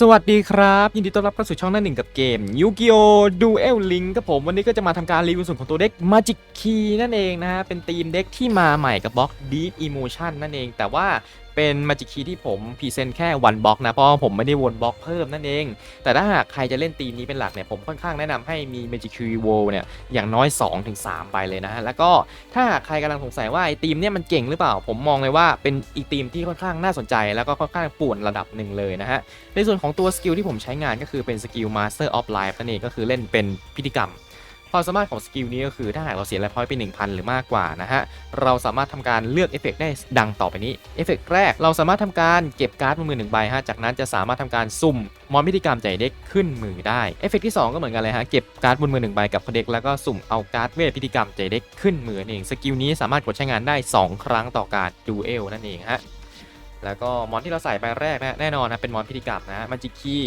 สวัสดีครับ ยินดีต้อนรับเข้าสู่ช่องหน้าหนึ่งกับเกมยูกิโอดูเอลลิงครับผม วันนี้ก็จะมาทำการรีวิวส่วนของตัวเด็ก Magic Key นั่นเองนะฮะ เป็นทีมเด็กที่มาใหม่กับบล็อก Deep Emotion นั่นเอง แต่ว่า เป็น Magic Key ที่ผมพรีเซนต์แค่วันบล็อกนะ เพราะผมไม่ได้วนบล็อกเพิ่มนั่นเอง แต่ถ้าหากใครจะเล่นธีมนี้เป็นหลักเนี่ย ผมค่อนข้างแนะนำให้มี Magic Key World เนี่ยอย่างน้อย 2-3ใบเลยนะฮะแล้วก็ถ้าหากใครกำลังสงสัยว่าไอ้ธีมเนี่ยมันเก่งหรือเปล่า ผมมองเลยว่าเป็นอีกธีมที่ค่อนข้างน่าสนใจ แล้วก็ค่อนข้างป่วนระดับหนึ่งเลยนะฮะในส่วนของตัวสกิลที่ผมใช้งานก็คือเป็นสกิล Master of Life นั่นเองก็คือเล่นเป็นพิธีกรรม ความสามารถของสกิลนี้ก็คือถ้าหากเราเสียไลฟ์พอยต์ไป1000 หรือมากกว่านะฮะ เราสามารถทำการเลือกเอฟเฟกได้ดังต่อไปนี้เอฟเฟกแรกเราสามารถทำการเก็บการ์ดบนมือหนึ่งใบฮะจากนั้นจะสามารถทำการสุ่มมอนพิธีกรรมใจเด็กขึ้นมือได้เอฟเฟกที่ 2 ก็เหมือนกันเลยฮะเก็บการ์ดบนมือหนึ่งใบกับเด็กแล้วก็สุ่มเอาการ์ดเวทพิธีกรรมใจเด็กขึ้นมือนั่นเองสกิลนี้สามารถกดใช้งานได้ 2 ครั้งต่อการดูเอลนั่นเองฮะแล้วก็มอนที่เราใส่ไปแรกนะแน่นอนนะเป็นมอนพิธีกรรมนะฮะมันจิคี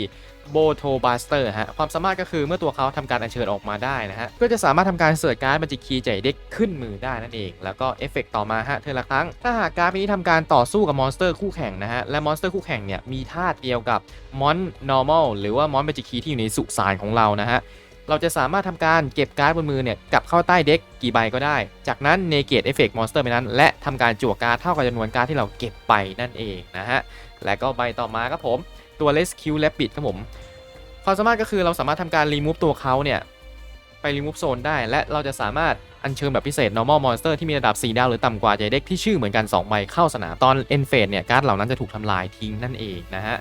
โบโทบาสเตอร์ฮะ ความสามารถก็คือเมื่อตัวเขาทำการอัญเชิญออกมาได้นะฮะ ก็จะสามารถทำการเสิร์ชการ์ดมัจิคีใจเด็กขึ้นมือได้นั่นเอง แล้วก็เอฟเฟกต่อมาฮะเธอละครั้ง ถ้าหากการ์ดนี้ทำการต่อสู้กับมอนสเตอร์คู่แข่งนะฮะ และมอนสเตอร์คู่แข่งเนี่ยมีธาตุเดียวกับมอน normal หรือว่ามอนมัจิคีที่อยู่ในสุสานของเรานะฮะเราจะสามารถทำการเก็บการ์ดบนมือเนี่ยกลับเข้าใต้เด็กกี่ใบก็ได้ จากนั้นเนเกตเอฟเฟกต์มอนสเตอร์ไปนั้น และทำการจั่วการ์ดเท่ากับจำนวนการ์ดที่เราเก็บไปนั่นเองนะฮะ และก็ใบต่อมาครับผม ตัว Rescue Rabbit ครับผมความสามารถก็คือเราสามารถทำการ remove ตัวเขาเนี่ย ไป remove zone ได้ และเราจะสามารถอัญเชิญแบบพิเศษ normal monster ที่มีระดับ 4 ดาวหรือต่ำกว่าใจเด็กที่ชื่อเหมือนกัน 2 ใบเข้าสนามตอน end phase เนี่ยการ์ดเหล่านั้นจะถูกทำลายทิ้งนั่นเองนะฮะ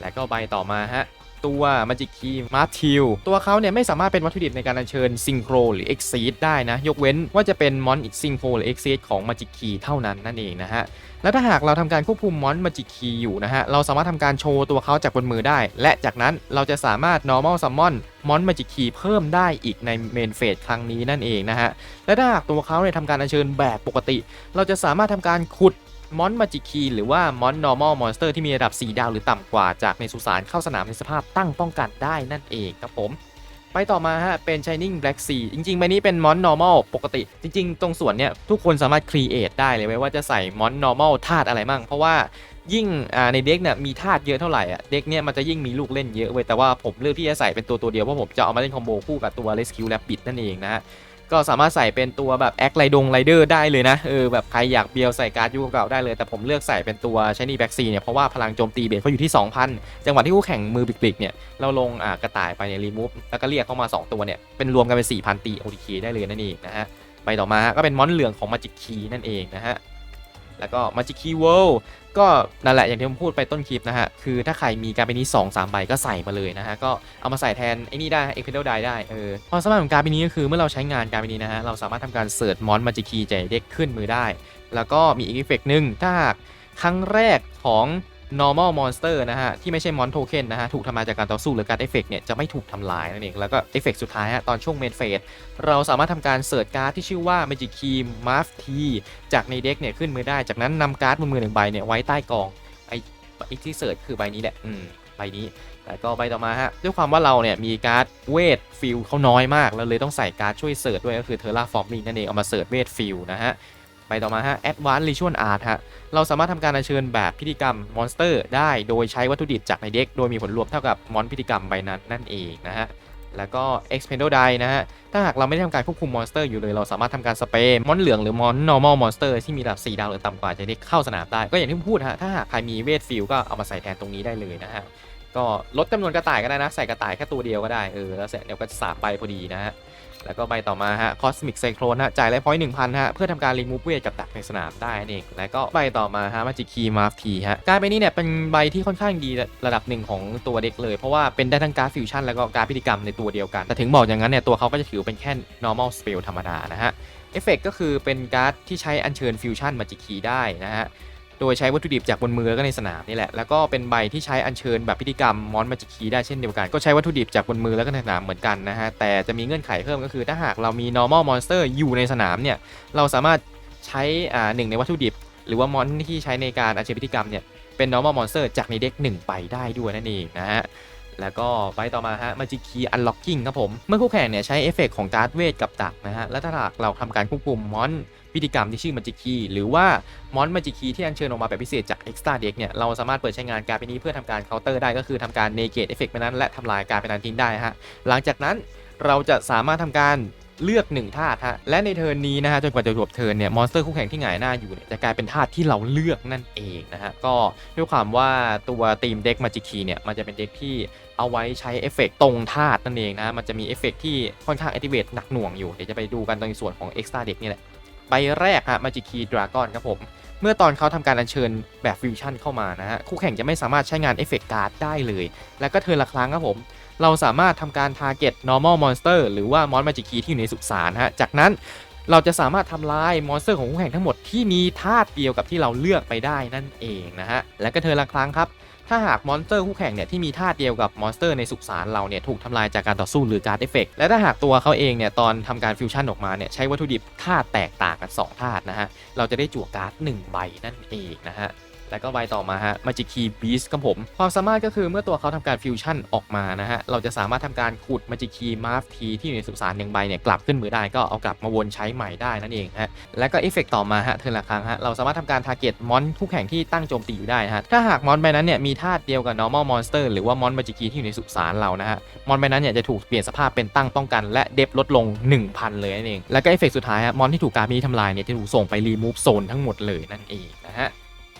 และก็ใบต่อมาฮะ ตัว Magic Key มาร์ทิลตัวเขาเนี่ยไม่สามารถเป็นวัตถุดิบในการอัญเชิญซิงโครหรือ Exceed ได้นะ ยกเว้นว่าจะเป็นมอนซิงโครหรือ Exceed ของ Magic Key เท่านั้นนั่นเองนะฮะแล้วถ้าหากเราทำการควบคุมมอน Magic Key อยู่นะฮะเราสามารถทำการโชว์ตัวเขาจากบนมือได้ และจากนั้นเราจะสามารถ normal summon มอน Magic Key เพิ่มได้อีกใน main phase ครั้งนี้นั่นเองนะฮะและถ้าหากตัวเขาเนี่ยทำการอัญเชิญแบบปกติ เราจะสามารถทำการขุด มอนมาจิคีหรือว่ามอน normal monster ที่มีระดับ 4 ดาวหรือต่ำกว่าจากในสุสานเข้าสนามในสภาพตั้งป้องกันได้นั่นเองครับผม ไปต่อมาฮะ เป็น Shining Black Sea จริงๆใบนี้เป็นมอน normal ปกติ จริง ๆ ตรงส่วนเนี้ยทุกคนสามารถ create ได้เลยไว้ว่าจะใส่มอน normal ธาตุอะไรมั่ง เพราะว่ายิ่งอ่าในเด็กเนี่ยมีธาตุเยอะเท่าไหร่อะเด็กเนี่ยมันจะยิ่งมีลูกเล่นเยอะเว้ยแต่ว่าผมเลือกที่จะใส่เป็นตัวตัวเดียวเพราะผมจะเอามาเล่นคอมโบคู่กับตัว Rescue Rapid นั่นเองนะฮะ ก็สามารถใส่เป็นตัวแบบแอคไลดงไรเดอร์ได้เลยนะเออแบบใครอยากเบียวใส่การ์ดยูเก่าได้เลย แต่ผมเลือกใส่เป็นตัวชนีแบ็กซีเนี่ยเพราะว่าพลังโจมตีเบสเขาอยู่ที่ 2,000 จังหวะที่คู่แข่งมือบิกๆเนี่ยเราลงอ่ากระต่ายไปเนี่ยรีมูฟแล้วก็เรียกเข้ามา 2 ตัวเนี่ยเป็นรวมกันเป็น4,000ตี OTK ได้เลยนั่นเองนะฮะไปต่อมาก็เป็นมอนเหลืองของมาจิกคีนั่นเองนะฮะ แล้วก็ Magic Key World ก็นั่นแหละอย่างที่ผมพูดไปต้นคลิปนะฮะ คือถ้าใครมีการ์ดใบนี้ 2 3 ใบก็ใส่มาเลยนะฮะ ก็เอามาใส่แทนไอ้นี่ได้เอ็กเพนเดลได้ได้เออความสามารถของการ์ดใบนี้ก็คือเมื่อเราใช้งานการ์ดใบนี้นะฮะ เราสามารถทำการเสิร์ชมอนมาจิคีใจเด็กขึ้นมือได้ แล้วก็มีอีกเอฟเฟกต์หนึ่งถ้าครั้งแรกของ normal monster นะฮะ ที่ไม่ใช่มอนโทเค็นนะฮะ ถูกทำลายจากการต่อสู้หรือการเอฟเฟกต์เนี่ย จะไม่ถูกทำลายนั่นเอง แล้วก็เอฟเฟกต์สุดท้ายฮะ ตอนช่วงเมนเฟสเราสามารถทำการเสิร์ชการ์ดที่ชื่อว่า Magic Key m a f T จากในเด็กเนี่ย ขึ้นมือได้ จากนั้นนำการ์ดบนมือหนึ่งใบเนี่ย ไว้ใต้กองไอ้ไอ้ที่เสิร์ชคือใบนี้แหละอืมใบนี้แล้วก็ใบต่อมาฮะด้วยความว่าเราเนี่ยมีการ์ดเวทฟิลเขาน้อยมากเราเลยต้องใส่การ์ดช่วยเสิร์ชด้วยก็คือเทอร์ราฟอร์มิงนั่นเองเอามาเสิร์ชเวทฟิลนะฮะ ใบต่อมาฮะ Advanced Ritual Art ฮะ เราสามารถทำการอัญเชิญแบบพิธีกรรมมอนสเตอร์ได้โดยใช้วัตถุดิบจากในเด็ก โดยมีผลรวมเท่ากับมอนพิธีกรรมใบนั้นนั่นเองนะฮะ แล้วก็ Expendable Die นะฮะ ถ้าหากเราไม่ได้ทำการควบคุมมอนสเตอร์อยู่เลย เราสามารถทำการสเปรย์มอนเหลืองหรือมอน normal monster ที่มีระดับ 4 ดาวหรือต่ำกว่าจะได้เข้าสนามได้ ก็อย่างที่ผมพูดฮะ ถ้าหากใครมีเวทฟิลก็เอามาใส่แทนตรงนี้ได้เลยนะฮะ ก็ลดจำนวนกระต่ายก็ได้นะ ใส่กระต่ายแค่ตัวเดียวก็ได้ เออ แล้วเสร็จเดี๋ยวก็จะสามใบพอดีนะฮะ แล้วก็ใบต่อมาฮะ Cosmic Cyclone ฮะ จ่ายไลฟ์พอยต์หนึ่งพันฮะ เพื่อทำการรีมูฟเวทกับดักในสนามได้นั่นเอง แล้วก็ใบต่อมาฮะ Magic Key m a r T ฮะ การใบนี้เนี่ยเป็นใบที่ค่อนข้างดีระดับหนึ่งของตัวเด็กเลย เพราะว่าเป็นได้ทั้งการฟิวชั่นแล้วก็การพิธีกรรมในตัวเดียวกัน แต่ถึงบอกอย่างนั้นเนี่ยตัวเขาก็จะถือเป็นแค่ normal spell ธรรมดานะฮะเอฟเฟกก็คือเป็นการ์ดที่ใช้อัญเชิญฟิวชั่น Magic Key ได้นะฮะ โดยใช้วัตถุดิบจากบนมือแล้วก็ในสนามนี่แหละ แล้วก็เป็นใบที่ใช้อัญเชิญแบบพิธีกรรมมอนมาจิคีได้เช่นเดียวกัน ก็ใช้วัตถุดิบจากบนมือแล้วก็ในสนามเหมือนกันนะฮะ แต่จะมีเงื่อนไขเพิ่มก็คือถ้าหากเรามี normal monster อยู่ในสนามเนี่ย เราสามารถใช้อ่าหนึ่งในวัตถุดิบ หรือว่ามอนที่ใช้ในการอัญเชิญพิธีกรรมเนี่ย เป็น normal monster จากในเด็กหนึ่งใบได้ด้วยนั่นเองนะฮะแล้วก็ไปต่อมาฮะ Magic Key Unlocking ครับผม เมื่อคู่แข่งเนี่ยใช้เอฟเฟกของการ์ดเวทกับดักนะฮะ และถ้าหากเราทำการควบคุมมอน พิธีกรรมที่ชื่อ Magic Key หรือว่ามอน Magic Key ที่อัญเชิญออกมาแบบพิเศษจาก Extra Deck เนี่ยเราสามารถเปิดใช้งานการ์ดนี้เพื่อทำการเคาน์เตอร์ได้ก็คือทำการ negate effect ไปนั้นและทำลายการ์ดไปนั้นทิ้งได้ฮะหลังจากนั้นเราจะสามารถทำการเลือกหนึ่งธาตุฮะ และในเทิร์นนี้นะฮะ จนกว่าจะจบเทิร์นเนี่ย มอนสเตอร์คู่แข่งที่หงายหน้าอยู่เนี่ยจะกลายเป็นธาตุที่เราเลือกนั่นเองนะฮะ ก็ด้วยความว่าตัวทีมเด็กมาจิคีเนี่ย มันจะเป็นเด็กที่เอาไว้ใช้เอฟเฟกต์ตรงธาตุนั่นเองนะ มันจะมีเอฟเฟกที่ค่อนข้าง activate หนักหน่วงอยู่ เดี๋ยวจะไปดูกันในส่วนของ extra deck นี่แหละ ใบแรกฮะมาจิคีดราก้อนครับผม เมื่อตอนเขาทำการอัญเชิญแบบฟิวชั่นเข้ามานะฮะ คู่แข่งจะไม่สามารถใช้งานเอฟเฟกต์การ์ดได้เลย แล้วก็เทิร์นละครั้งครับผม เราสามารถทำการ target normal monster หรือว่ามอนมาจิคีที่อยู่ในสุสานฮะ จากนั้นเราจะสามารถทำลายมอนสเตอร์ของคู่แข่งทั้งหมดที่มีธาตุเดียวกับที่เราเลือกไปได้นั่นเองนะฮะ และก็เทิร์นละครั้งครับ ถ้าหากมอนสเตอร์คู่แข่งเนี่ยที่มีธาตุเดียวกับมอนสเตอร์ในสุสานเราเนี่ยถูกทำลายจากการต่อสู้หรือการเอฟเฟกต์และถ้าหากตัวเขาเองเนี่ยตอนทำการฟิวชั่นออกมาเนี่ยใช้วัตถุดิบธาตุแตกต่างกันสองธาตุนะฮะเราจะได้จั่วการ์ดหนึ่งใบนั่นเองนะฮะ แล้วก็ใบต่อมาฮะ Magic Key Beast ครับผม ความสามารถก็คือเมื่อตัวเขาทำการฟิวชั่นออกมานะฮะ เราจะสามารถทำการขุด Magic Key m a r f T ที่อยู่ในสุสานหนึ่งใบเนี่ยกลับขึ้นมือได้ก็เอากลับมาวนใช้ใหม่ได้นั่นเองฮะ แล้วก็เอฟเฟกต่อมาฮะเทิร์นละครั้งฮะเราสามารถทำการ target มอนคู่แข่งที่ตั้งโจมตีอยู่ได้ฮะถ้าหากมอนใบนั้นเนี่ยมีธาตุเดียวกับ normal monster หรือว่ามอน Magic Key ที่อยู่ในสุสานเรานะฮะมอนใบนั้นเนี่ยจะถูกเปลี่ยนสภาพเป็นตั้งป้องกัน และเดฟลดลง 1000 เลยนั่นเอง แล้วก็เอฟเฟกสุดท้ายฮะมอนที่ถูกการมีทำลายเนี่ยจะถูกส่งไปรีมูฟโซนทั้งหมดเลยนั่นเองนะฮะ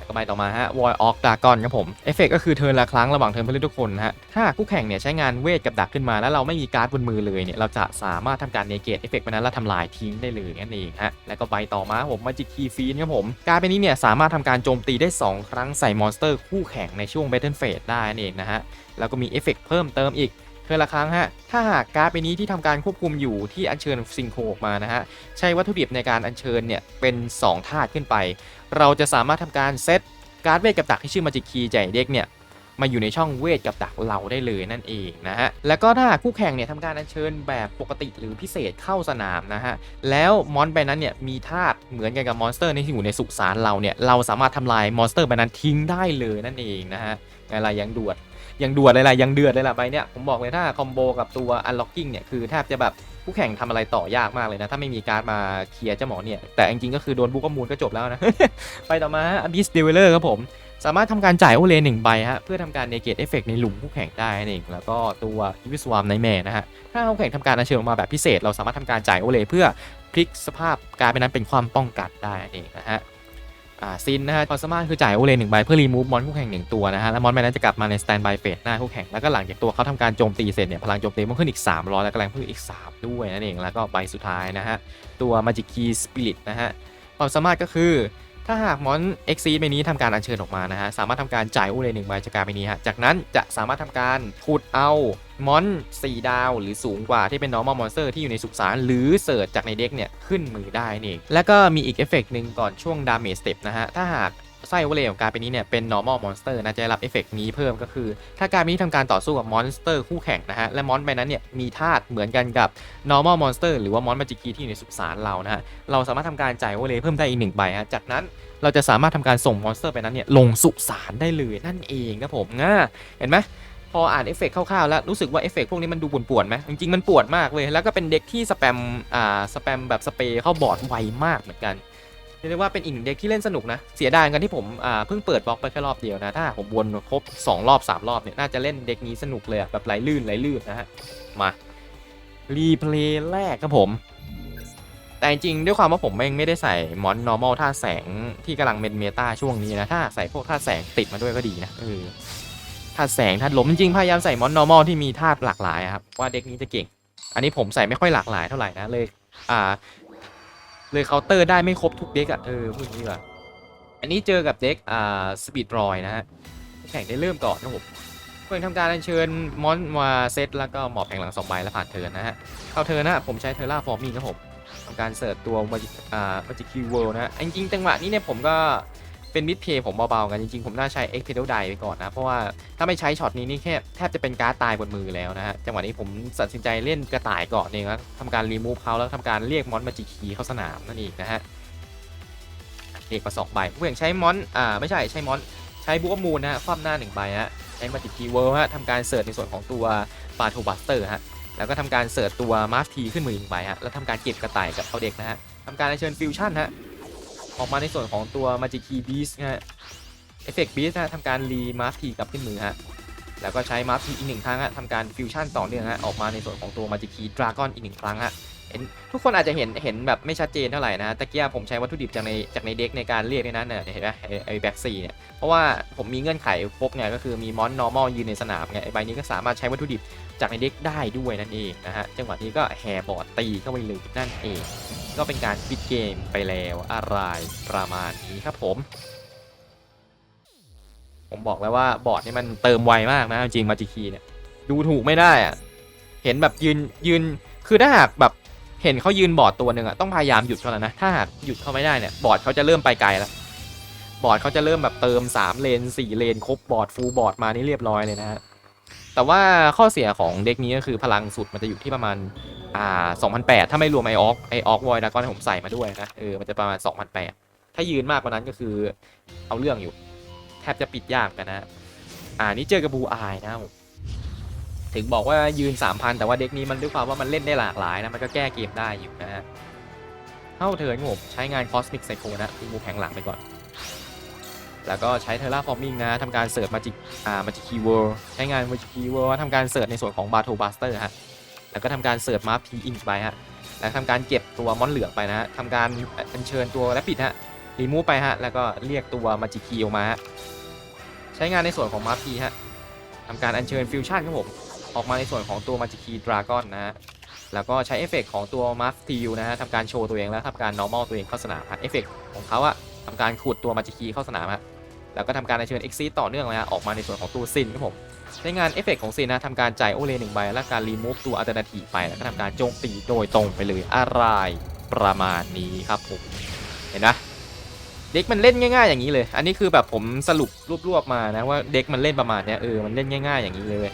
แล้วก็ใบต่อมาฮะ Void of Dragon ครับผม เอฟเฟกก็คือเทิร์นละครั้งระหว่างเทิร์นผู้เล่นทุกคนฮะ ถ้าคู่แข่งเนี่ยใช้งานเวทกับดักขึ้นมาแล้วเราไม่มีการ์ดบนมือเลยเนี่ยเราจะสามารถทำการเนเกตเอฟเฟกไปนั้นแล้วทำลายทิ้งได้เลยนั่นเองฮะ แล้วก็ใบต่อมาผม Magic Key Fiend ครับผม การ์ดเป็นนี้เนี่ยสามารถทำการโจมตีได้ 2 ครั้งใส่มอนสเตอร์คู่แข่งในช่วง Battle Phase ได้นั่นเองนะฮะ แล้วก็มีเอฟเฟกต์เพิ่มเติมอีกเทินละครั้งฮะ ถ้าหากการ์ดใบนี้ที่ทำการควบคุมอยู่ที่อัญเชิญซิงโคออกมานะฮะ ใช้วัตถุดิบในการอัญเชิญเนี่ยเป็น 2 ธาตุขึ้นไป เราจะสามารถทำการเซตการ์ดเวทกับดักที่ชื่อมาจิคีใจเด็กเนี่ยมาอยู่ในช่องเวทกับดักเราได้เลยนั่นเองนะฮะ แล้วก็ถ้าคู่แข่งเนี่ยทำการอัญเชิญแบบปกติหรือพิเศษเข้าสนามนะฮะ แล้วมอนใบนั้นเนี่ยมีธาตุเหมือนกันกับมอนสเตอร์ที่อยู่ในสุสานเราเนี่ยเราสามารถทำลายมอนสเตอร์ใบนั้นทิ้งได้เลยนั่นเองนะฮะอะไรยังดวดยังดวดเลยล่ะยังเดือดเลยล่ะใบเนี่ยผมบอกเลยถ้าคอมโบกับตัว unlocking เนี่ยคือแทบจะแบบ คู่แข่งทำอะไรต่อยากมากเลยนะ ถ้าไม่มีการดมาเคลียร์เจ้าหมอเนี่ย แต่จริงๆก็คือโดนบุกข้อมูลก็จบแล้วนะ ไปต่อมา Abyss Develer ครับผม สามารถทำการจ่ายโอเลหนึ่งใบฮะ เพื่อทำการเนเกตเอฟเฟกในหลุมคู่แข่งได้นั่นเองแล้วก็ตัวอีวิสวามในแม่นะฮะ ถ้าคู่แข่งทำการอัญเชิญออกมาแบบพิเศษ เราสามารถทำการจ่ายโอเลเพื่อพลิกสภาพการเป็นนั้นเป็นความป้องกันได้นั่นเองนะฮะ อ่าซินนะฮะความสามารถคือจ่ายโอเลนหนึ่งใบเพื่อรีมูฟมอนคู่แข่งหนึ่งตัวนะฮะแล้วมอนใบนั้นจะกลับมาในสแตนบายเฟสหน้าคู่แข่งแล้วก็หลังจากตัวเขาทำการโจมตีเสร็จเนี่ยพลังโจมตีมันขึ้นอีก 300 แล้วก็แรงเพิ่มอีก 3 ด้วยนั่นเองแล้วก็ใบสุดท้ายนะฮะตัว Magic Key Spirit นะฮะความสามารถก็คือถ้าหากมอน X ซีใบนี้ทำการอัญเชิญออกมานะฮะสามารถทำการจ่ายอุเลนหนึ่งใบจากการใบนี้ฮะจากนั้นจะสามารถทำการขุดเอา มอน4ดาวหรือสูงกว่าที่เป็น normal monster ที่อยู่ในสุสานหรือเสิร์ชจากในเด็กเนี่ย ขึ้นมือได้นี่ แล้วก็มีอีกเอฟเฟกต์หนึ่งก่อนช่วง damage step นะฮะ ถ้าหากไส้โอเลของการเป็นนี้เนี่ยเป็น normal monster นะจะได้รับเอฟเฟกต์นี้เพิ่มก็คือ ถ้าการเป็นนี้ทำการต่อสู้กับมอนสเตอร์คู่แข่งนะฮะ และมอนใบนั้นเนี่ยมีธาตุเหมือนกันกับ normal monster หรือว่ามอนมาจิกีที่อยู่ในสุสานเรานะฮะ เราสามารถทำการจ่ายโอเลเพิ่มได้อีกหนึ่งใบฮะ จากนั้นเราจะสามารถทำการส่งมอนสเตอร์ไปนั้นเนี่ยลงสุสานได้เลยนั่นเองครับผมง่าเห็นไหม ออ่านเอฟเฟกต์คร่าวๆแล้วรู้สึกว่าเอฟเฟกต์พวกนี้มันดูปวดๆไหมจริงๆมันปวดมากเลย แล้วก็เป็นเด็กที่สแปมอ่าสแปมแบบสเปรย์เข้าบอร์ดไวมากเหมือนกันเรียกได้ว่าเป็นอีกหนึ่งเด็กที่เล่นสนุกนะ เสียดายกันที่ผมอ่าเพิ่งเปิดบล็อกไปแค่รอบเดียวนะ ถ้าผมวนครบ 2 รอบ 3 รอบเนี่ยน่าจะเล่นเด็กนี้สนุกเลยแบบไหลลื่นไหลลื่นนะฮะมารีเพลย์แรกครับผมแต่จริงๆด้วยความว่าผมแม่งไม่ได้ใส่มอน normal ท่าแสงที่กำลังเป็นเมตาช่วงนี้นะ ถ้าใส่พวกท่าแสงติดมาด้วยก็ดีนะเออ ท่าแสงท่าลมจริงๆพยายามใส่มอน normal ที่มีธาตุหลากหลายอะครับว่าเด็กนี้จะเก่ง อันนี้ผมใส่ไม่ค่อยหลากหลายเท่าไหร่นะเลยอ่าเลยเคาน์เตอร์ได้ไม่ครบทุกเด็กอะเออพูดงนี้ดีกว่าอันนี้เจอกับเด็กอ่าสปีดรอยนะฮะแข่งได้เริ่มก่อนนะผมเพื่อนทำการอัญเชิญมอนมาเซตแล้วก็หมอบแผงหลังสองใบแล้วผ่านเทิร์นนะฮะเข้าเทิร์นนะผมใช้เทอร์ราฟอร์มิงครับผมทำการเสิร์ชตัวมาจิอ่ามาจิคิวเวิลด์นะฮะจริงๆจังหวะนี้เนี่ยผมก็ เป็นมิดเพย์ผมเบาๆกันจริงๆ ผมน่าใช้เอ็กเพดไดไปก่อนนะ เพราะว่าถ้าไม่ใช้ช็อตนี้นี่แค่แทบจะเป็นการ์ดตายบนมือแล้วนะฮะจังหวะนี้ผมตัดสินใจเล่นกระต่ายก่อนเองแล้วทำการรีมูฟเขาแล้วทำการเรียกมอนมาจิคีเข้าสนามนั่นเองนะฮะเอกมาสองใบผู้แข่งใช้มอนอ่าไม่ใช่ใช้มอนใช้บุกมูลนะฮะคว่ำหน้าหนึ่งใบฮะใช้มาติคีเวิร์ฮะทำการเสิร์ชในส่วนของตัวปาโทบัสเตอร์ฮะแล้วก็ทำการเสิร์ชตัวมาสทีขึ้นมือหนึ่งใบฮะแล้วทำการเก็บกระต่ายกับเขาเด็กนะฮะทำการเชิญฟิวชั่นฮะ ออกมาในส่วนของตัว Magic Key Beast นะฮะ Effect Beast นะฮะทำการรีมาร์ทีกลับขึ้นมือฮะ แล้วก็ใช้มาร์ทีอีกหนึ่งครั้งฮะทำการฟิวชั่นต่อเนื่องฮะออกมาในส่วนของตัว Magic Key Dragon อีกหนึ่งครั้งฮะ เห็นทุกคนอาจจะเห็นเห็นแบบไม่ชัดเจนเท่าไหร่นะตะเกียบผมใช้วัตถุดิบจากในจากในเด็กในการเรียกในนั้นเนี่ยเห็นไหมไอ้แบ็กซีเนี่ยเพราะว่าผมมีเงื่อนไขครบไงก็คือมีมอน normal ยืนในสนามไงไอใบนี้ก็สามารถใช้วัตถุดิบจากในเด็กได้ด้วยนั่นเองนะฮะจังหวะนี้ก็แห่บอร์ดตีเข้าไปเลยนั่นเอง ก็เป็นการปิดเกมไปแล้วอะไรประมาณนี้ครับผมผมบอกแล้วว่าบอร์ดนี่มันเติมไวมากนะจริงมาจิคีเนี่ยดูถูกไม่ได้อะเห็นแบบยืนยืนคือถ้าหากแบบ เห็นเขายืนบอดตัวหนึ่งอะต้องพยายามหยุดเขาแล้วนะ ถ้าหากหยุดเขาไม่ได้เนี่ยบอดเขาจะเริ่มไปไกลแล้ว บอดเขาจะเริ่มแบบเติม 3 เลน 4 เลน ครบบอดฟูลบอดมานี่เรียบร้อยเลยนะฮะ แต่ว่าข้อเสียของเด็กนี้ก็คือพลังสุดมันจะอยู่ที่ประมาณอ่า2008 ถ้าไม่รวมไอออกไอออกวอยดากอนที่ผมใส่มาด้วยนะเออมันจะประมาณ 2008 ถ้ายืนมากกว่านั้นก็คือเอาเรื่องอยู่ แทบจะปิดยากกันนะ อ่านี่เจอกับบูอายนะผม ถึงบอกว่ายืน 3,000 แต่ว่าเด็กนี้มันด้วยความว่ามันเล่นได้หลากหลายนะ มันก็แก้เกมได้อยู่นะฮะเข้าเทินผมใช้งานคอสมิกไซโคนะตีมูแข็งหลังไปก่อน แล้วก็ใช้เทอร่าฟอร์มิงนะทำการเสิร์ชมาจิอ่ามาจิคีเวิร์ใช้งานมาจิคีเวิร์ทำการเสิร์ชในส่วนของบาโทบัสเตอร์ฮะแล้วก็ทำการเสิร์ชมาพีอินไปฮะแล้วทำการเก็บตัวมอนเหลืองไปนะฮะทำการอัญเชิญตัวและปิดฮะรีมูฟไปฮะแล้วก็เรียกตัวมาจิคีออกมาฮะใช้งานในส่วนของมาพีฮะทำการอัญเชิญฟิวชั่นครับผม ออกมาในส่วนของตัวมาจิคีดราก้อนนะฮะแล้วก็ใช้เอฟเฟกต์ของตัวมาสติลนะฮะทำการโชว์ตัวเองแล้วทำการ normal ตัวเองเข้าสนามเอฟเฟกต์ของเขาอะทำการขุดตัวมาจิคีเข้าสนามฮะแล้วก็ทำการเชิญ e x ็กซีต่อเนื่องเลยฮะออกมาในส่วนของตัวซินครับผมใช้งานเอฟเฟกของซินนะทำการจ่ายโอเลหนึ่งใบและการรีมูฟตัวอัลเทอร์นาทีไปแล้วก็ทำการโจมตีโดยตรงไปเลยอะไรประมาณนี้ครับผมเห็นนะเด็กมันเล่นง่ายๆอย่างนี้เลย อันนี้คือแบบผมสรุปรวบๆมานะว่าเด็กมันเล่นประมาณเนี้ยเออมันเล่นง่ายๆอย่างนี้เลย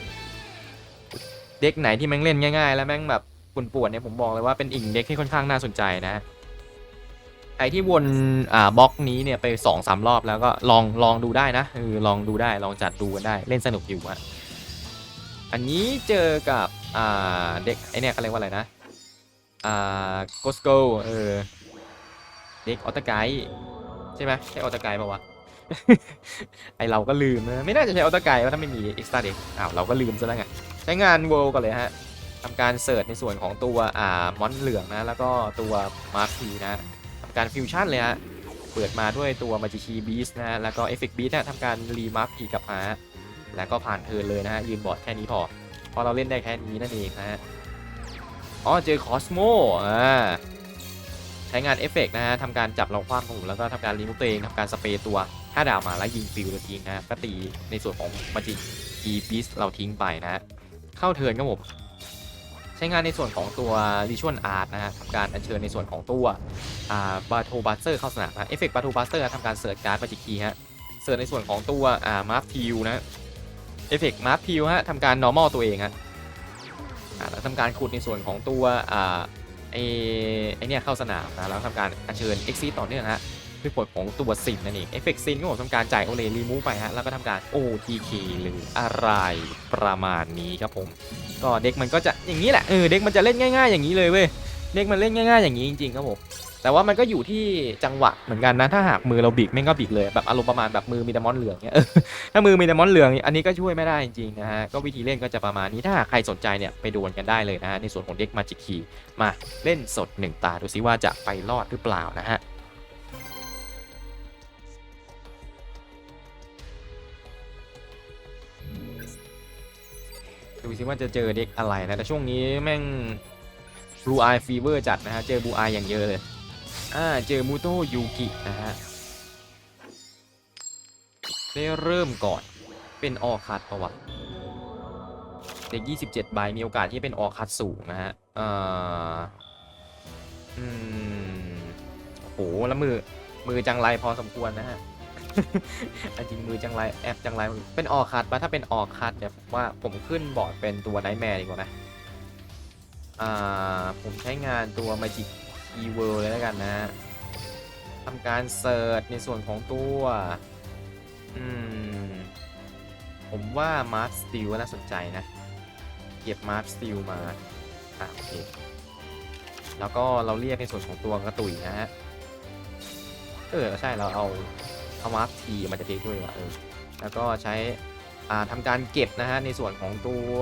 เด็กไหนที่แม่งเล่นง่ายๆ แล้วแม่งแบบป่วนๆเนี่ยผมบอกเลยว่าเป็นอีกเด็กที่ค่อนข้างน่าสนใจนะใครที่วนอ่าบล็อกนี้เนี่ยไปสองสามรอบแล้วก็ลองลองดูได้นะเออลองดูได้ลองจัดดูกันได้เล่นสนุกอยู่อะอันนี้เจอกับอ่าเด็กไอเนี่ยเขาเรียกว่าอะไรนะอ่าโกสโกเออเด็กออตไกใช่ไหมใช่ออตไกป่าวะไอเราก็ลืมนะไม่น่าจะใช้ออตไกว่าถ้าไม่มีเอ็กซ์ตร้าเด็กอ้าวเราก็ลืมซะแล้วไง ใช้งานเวิลก่อนเลยฮะทำการเสิร์ชในส่วนของตัวอ่ามอนเหลืองนะ แล้วก็ตัวมาร์คีนะทำการฟิวชั่นเลยฮะเปิดมาด้วยตัวมาจิคีบีสนะแล้วก็เอฟเฟกต์บีสนะทำการรีมาร์คีกับมาแล้วก็ผ่านเทิร์นเลยนะฮะยืนบอร์ดแค่นี้พอพราะเราเล่นได้แค่นี้นั่นเองนะฮะอ๋อเจอคอสโมอ่าใช้งานเอฟเฟกต์นะฮะทำการจับเราคว้างของผมแล้วก็ทำการรีมูฟตัวเองทำการสเปรย์ตัว5ดาวมาแล้วยิงฟิวตัวทิ้งนะก็ตีในส่วนของมาจิคีบีสเราทิ้งไปนะฮะ เข้าเทินครับผมใช้งานในส่วนของตัวริชวลอาร์ตนะฮะทำการอัญเชิญในส่วนของตัวอ่าบาโทบัสเตอร์เข้าสนามนะเอฟเฟกต์บาโทบัสเตอร์ทำการเสิร์ชการ์ดมาจิคีฮะเสิร์ชในส่วนของตัวมาร์ฟทิวนะเอฟเฟกต์มาร์ฟทิวฮะทำการ normal ตัวเองฮะแล้วทำการขุดในส่วนของตัวไอไอเนี่ยเข้าสนามนะแล้วทำการอัญเชิญเอ็กซีต่อเนื่องฮะ ด้วยผลของตัวซินนั่นเองเอฟเฟกต์ซินก็ผมทำการจ่ายโอเลรีมูฟไปฮะแล้วก็ทำการ OTK หรืออะไรประมาณนี้ครับผมก็เด็กมันก็จะอย่างนี้แหละเออเด็กมันจะเล่นง่าย ๆ อย่างนี้เลยเว้ยเด็กมันเล่นง่ายๆอย่างนี้จริงๆครับผมแต่ว่ามันก็อยู่ที่จังหวะเหมือนกันนะ ถ้าหากมือเราบิกแม่งก็บิกเลยแบบอารมณ์ประมาณแบบมือมีดมอนเหลืองเนี้ยถ้ามือมีดมอนเหลืองอันนี้ก็ช่วยไม่ได้จริงๆนะฮะก็วิธีเล่นก็จะประมาณนี้ถ้าใครสนใจเนี่ยไปดวลกันได้เลยนะฮะในส่วนของเด็กมาจิคีมาเล่นสดหนึ่งตาดูซิว่าจะไปรอดหรือเปล่านะฮะ ซิว่าจะเจอเด็กอะไรนะ แต่ช่วงนี้แม่ง Blue Eye Fever จัดนะฮะ เจอ Blue Eye อย่างเยอะเลย อ่า เจอมูโตยูกินะฮะ ได้เริ่มก่อน เป็นออคัดปะวะเด็ก 27 ใบ มีโอกาสที่เป็นออคัดสูงนะฮะ เอ่อ อืมโอ้โหแล้วมือ มือจังไรพอสมควรนะฮะ อันจริงมือจังไรแอบจังไรเป็นออคัดปะถ้าเป็นออคัดเนี่ยผมว่าผมขึ้นบอร์ดเป็นตัวไนท์แมร์ดีกว่านะอ่าผมใช้งานตัว Magic e w o r l d เลยแล้วกันนะทำการเสิร์ชในส่วนของตัว อืม ผมว่า Mark Steel น่าสนใจนะ เก็บ Mark Steel มา อะโอเค แล้วก็เราเรียกในส่วนของตัวกระตุยนะฮะ เออ ใช่เราเอา เอามาร์คทีมาจะเด็กด้วยว่ะเออแล้วก็ใช้อ่าทำการเก็บนะฮะในส่วนของตัว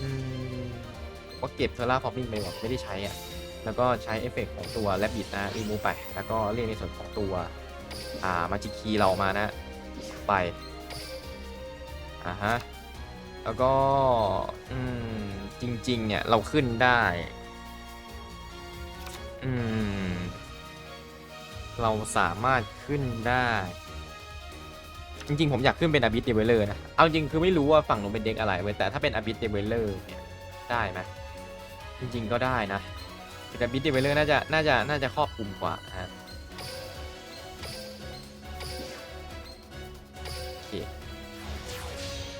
อืมว่าเก็บเทอร่าฟอร์มิงไปหรอไม่ได้ใช้อะแล้วก็ใช้เอฟเฟกต์ของตัวแลบบิดนะรีมูไป แล้วก็เรียกในส่วนของตัวอ่ามาจิคีเรามานะ ไปอ่าฮะแล้วก็อืมจริง ๆ เนี่ย เราขึ้นได้ อืม เราสามารถขึ้นได้ จริงๆ ผมอยากขึ้นเป็นอ b ิ s เดเวลเลอร์นะ เอาจริงคือไม่รู้ว่าฝั่งนู้นเป็นเด็กอะไรเว้ยแต่ถ้าเป็นอ b ิ s เดเวลเลอร์เนี่ยได้ไหมจริงๆก็ได้นะแต่อ b ิ s เดเวลเลอร์น่าจะน่าจะน่าจะครอบคลุมกว่านะฮะโอเค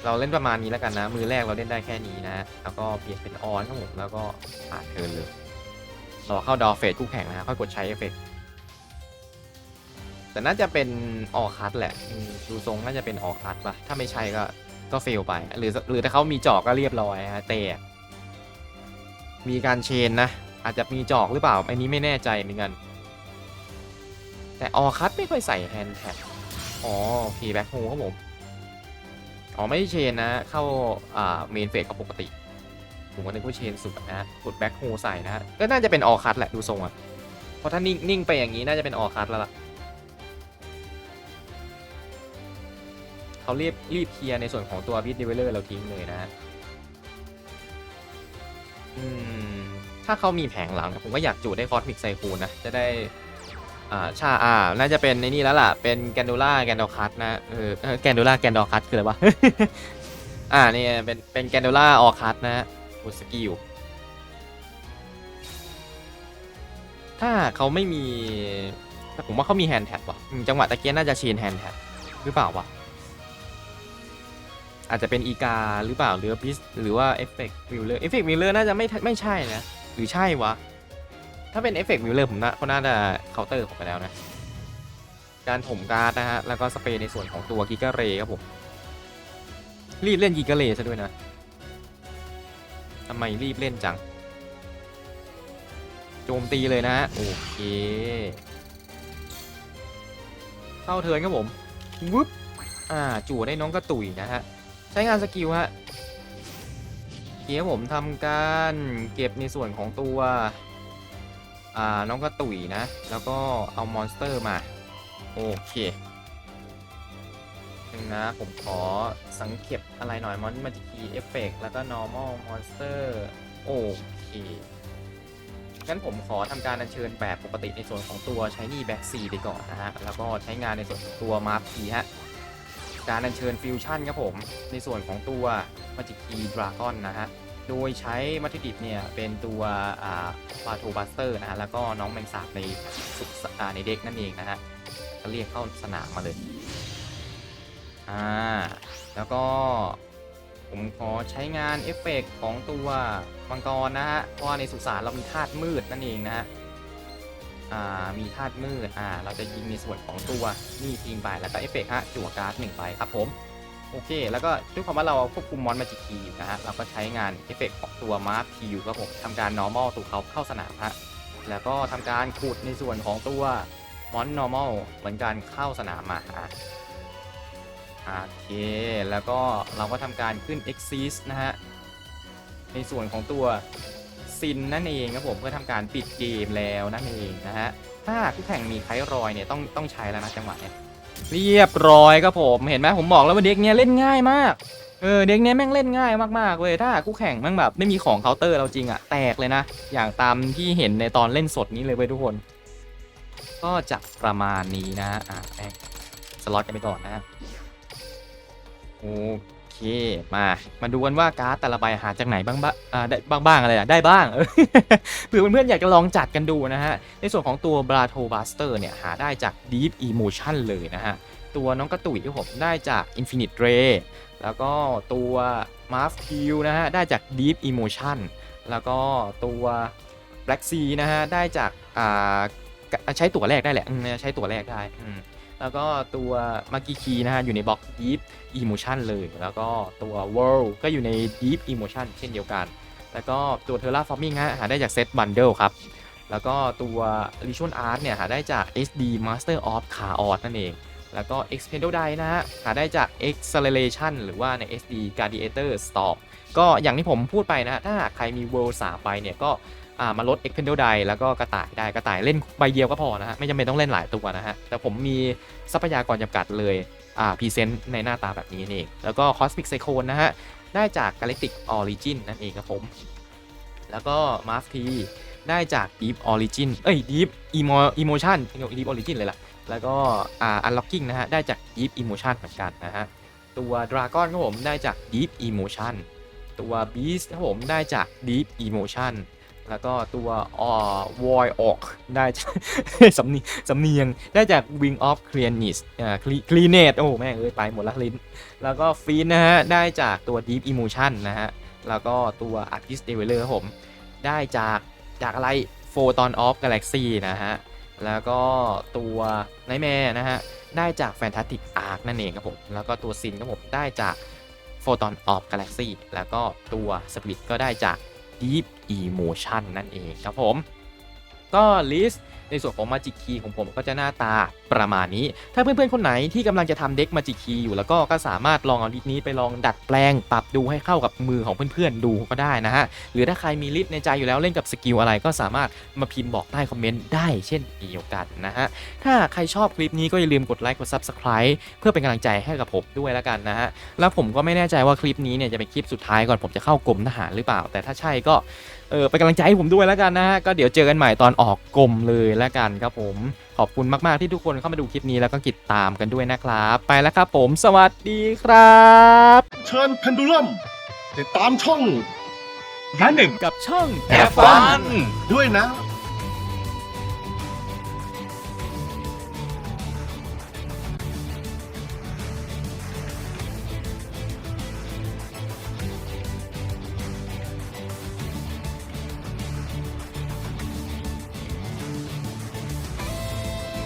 เราเล่นประมาณนี้แล้วกันนะ มือแรกเราเล่นได้แค่นี้นะ แล้วก็เปลี่ยนเป็นออนครับผมแล้วก็ผ่านเทิร์นเลยรอเข้าดอเฟสคู่แข่งนะฮะค่อยกดใช้เอฟเฟกต์ แต่น่าจะเป็นออคัตแหละอืมดูทรงน่าจะเป็นออคัตป่ะ ถ้าไม่ใช่ก็ก็เฟลไป หรือหรือถ้าเขามีจอกก็เรียบร้อยฮะแต่มีการเชนนะ อาจจะมีจอกหรือเปล่า อันนี้ไม่แน่ใจเหมือนกัน แต่ออคัตไม่ค่อยใส่แฮนด์แท็บอ๋อพีแบ็คโฮครับผม อ๋อ ไม่ได้เชนนะ เข้าอ่าเมนเฟสเขาปกติ ผมก็นึกว่าเชนสุดนะ กดแบ็คโฮใส่นะฮะก็น่าจะเป็นออคัตแหละดูทรงอะเพราะถ้านิ่งนิ่งไปอย่างนี้น่าจะเป็นออคัตแล้วล่ะ เขารีบรีบเคลียร์ในส่วนของตัวบิดเดเวลเลอร์เราทิ้งเลยนะฮะอืมถ้าเขามีแผงหลังผมก็อยากจูดได้คอสมิกไซคูนนะ จะได้ อ่าชาอ่า น่าจะเป็นในนี่แล้วล่ะ เป็นแกนดูล่าแกนดอคัตนะ เออแกนดูล่าแกนดอคัตคืออะไรวะ อ่านี่เป็นเป็นแกนดูล่าออคัตนะฮะกดสกิลถ้าเขาไม่มีแต่ผมว่าเขามีแฮนด์แท็บว่ะจังหวะตะเกียน่าจะเชนแฮนด์แท็บหรือเปล่าวะ อาจจะเป็นอีกาหรือเปล่าหรือพิสหรือว่าเอฟเฟกต์วิลเลอร์เอฟเฟกต์วิลเลอร์น่าจะไม่ไม่ใช่นะ หรือใช่วะ ถ้าเป็นเอฟเฟกต์วิลเลอร์ผมน่าเขาน่าจะเคาน์เตอร์ผมไปแล้วนะ การถมการ์ดนะฮะ แล้วก็สเปรย์ในส่วนของตัวกิกาเรครับผม รีบเล่นกิกาเรซะด้วยนะทำไมรีบเล่นจัง โจมตีเลยนะฮะโอเค เข้าเทิร์นครับผมวึบอ่า จู่ได้น้องกระตุยนะฮะ ใช้งานสกิลฮะเกียผมทำการเก็บในส่วนของตัว อ่า น้องกระตุ๋ยนะ แล้วก็เอามอนสเตอร์มา โอเคหนึ่งนะ ผมขอสังเกตอะไรหน่อยมอนมาจิกีเอฟเฟกแล้วก็ normal monster โอเคงั้นผมขอทำการอัญเชิญแบบปกติในส่วนของตัว Shiny Back C ไปก่อนนะฮะ แล้วก็ใช้งานในส่วนของตัว m a r p ฮะ การอัญเชิญฟิวชั่นครับผม ในส่วนของตัว Magic Key Dragon นะฮะ โดยใช้วัตถุดิบเนี่ย เป็นตัวอ่าโทบัสเตอร์นะฮะ แล้วก็น้องแมงสาบในสุสอ่าในเด็กนั่นเองนะฮะก็เรียกเข้าสนามมาเลย อ่า แล้วก็ผมขอใช้งานเอฟเฟกต์ของตัวมังกรนะฮะ เพราะในสุสานเรามีธาตุมืดนั่นเองนะฮะ มีธาตุมืดอ่าเราจะยิงในส่วนของตัวนี่ทิ้งไปแล้วก็เอฟเฟกต์ฮะจั่วการ์ดหนึ่งใบครับผมโอเค แล้วก็ด้วยความว่าเราควบคุมมอนมาจิกีนะฮะเราก็ใช้งานเอฟเฟกต์ของตัวมาร์คิวครับผมทำการ normal ตัวเขาเข้าสนามฮะแล้วก็ทำการขุดในส่วนของตัวมอน normal เหมือนการเข้าสนามมาฮะโอเค แล้วก็เราก็ทำการขึ้น Exist นะฮะในส่วนของตัว ซินนั่นเองครับผมเพื่อทำการปิดเกมแล้วนั่นเองนะฮะถ้าคู่แข่งมีไครอยเนี่ยต้องต้องใช้แล้วนะจังหวะเนี้ยเรียบร้อยครับผมเห็นไหมผมบอกแล้วว่าเด็กเนี้ยเล่นง่ายมากเออเด็กเนี้ยแม่งเล่นง่ายมากๆเลยถ้าคู่แข่งแม่งแบบไม่มีของเคาน์เตอร์เราจริงอะแตกเลยนะ อย่างตามที่เห็นในตอนเล่นสดนี้เลยเว้ยทุกคน ก็จะประมาณนี้นะอะแม่งสล็อตกันไปก่อนนะโอเค มา มาดูกันว่าการ์ดแต่ละใบหาจากไหนบ้างบ้างอ่าได้บ้างบ้างอะไรอะได้บ้าง เผื่อเพื่อนๆอยากจะลองจัดกันดูนะฮะ ในส่วนของตัว b r a t o b u s t e r เนี่ยหาได้จาก Deep Emotion เลยนะฮะ ตัวน้องกระตุยที่ผมได้จาก Infinite Ray แล้วก็ตัว m a r f t i l นะฮะ ได้จาก Deep Emotion แล้วก็ตัว Black Sea นะฮะ ได้จากอ่าใช้ตัวแรกได้แหละอืมใช้ตัวแรกได้อืม แล้วก็ตัวมากิคีนะฮะอยู่ในบล็อก Deep Emotion เลย แล้วก็ตัว World ก็อยู่ใน Deep Emotion เช่นเดียวกัน แล้วก็ตัว Terra Forming ฮะหาได้จากเซต Bundle ครับ แล้วก็ตัว Ritual Art เนี่ยหาได้จาก SD Master of Chaos นั่นเอง แล้วก็ Expendo Die นะฮะหาได้จาก Acceleration หรือว่าใน SD Gladiator Store ก็อย่างที่ผมพูดไปนะฮะถ้าหากใครมี World 3ไปเนี่ยก็ อ่ามาลด Expendo Die แล้วก็กระต่ายได้กระต่ายเล่นใบเดียวก็พอนะฮะไม่จำเป็นต้องเล่นหลายตัวนะฮะแต่ผมมีทรัพยากรจำกัดเลยอ่าพรีเซนต์ในหน้าตาแบบนี้นี่เองแล้วก็ Cosmic Cyclone นะฮะได้จาก Galactic Origin นั่นเองครับผม แล้วก็ Mask T ได้จาก Deep Origin เอ้ย Deep Emo Emotion Deep Origin เลยล่ะ แล้วก็อ่า Unlocking นะฮะ ได้จาก Deep Emotion เหมือนกันนะฮะ ตัว Dragon ครับผมได้จาก Deep Emotion ตัว Beast ครับผมได้จาก Deep Emotion แล้วก็ตัวอ่อ Void Orc ได้สำเนียงสำเนียงได้จาก Wing of c l e a n e s s อ่า Cle- Clearness โอ้แม่งเอ้ยไปหมดละลิ้น แล้วก็ฟีนนะฮะ ได้จากตัว Deep Emotion นะฮะ แล้วก็ตัว Artist Developer ครับผม ได้จากจากอะไร Photon of Galaxy นะฮะ แล้วก็ตัว Nightmare นะฮะ ได้จาก Fantastic Arc นั่นเองครับผม แล้วก็ตัวซินครับผมได้จาก Photon of Galaxy แล้วก็ตัว Split ก็ได้จาก Deep Emotion นั่นเองครับผม ก็ลิส ในส่วนของ Magic Key ของผมก็จะหน้าตาประมาณนี้ ถ้าเพื่อนๆคนไหนที่กำลังจะทำเด็ก Magic Key อยู่แล้วก็ก็สามารถลองเอาลิสต์นี้ไปลองดัดแปลงปรับดูให้เข้ากับมือของเพื่อนๆดูก็ได้นะฮะ หรือถ้าใครมีลิสต์ในใจอยู่แล้วเล่นกับสกิลอะไรก็สามารถมาพิมพ์บอกใต้คอมเมนต์ได้เช่นเดียวกันนะฮะ ถ้าใครชอบคลิปนี้ก็อย่าลืมกดไลค์กด Subscribe เพื่อเป็นกำลังใจให้กับผมด้วยแล้วกันนะฮะ แล้วผมก็ไม่แน่ใจว่าคลิปนี้เนี่ยจะเป็นคลิปสุดท้ายก่อนผมจะเข้ากรมทหารหรือเปล่า แต่ถ้าใช่ก็เออเป็นกำลังใจให้ผมด้วยแล้วกันนะฮะก็เดี๋ยวเจอกันใหม่ตอนออกกรมเลยแล้วกันครับผม ขอบคุณมาก ๆ ที่ทุกคนเข้ามาดูคลิปนี้แล้วก็ติดตามกันด้วยนะครับ ไปแล้วครับผม สวัสดีครับ เชิญเพนดูลัมติดตามช่องร้านหนึ่งกับช่อง แอบฟัน ด้วยนะ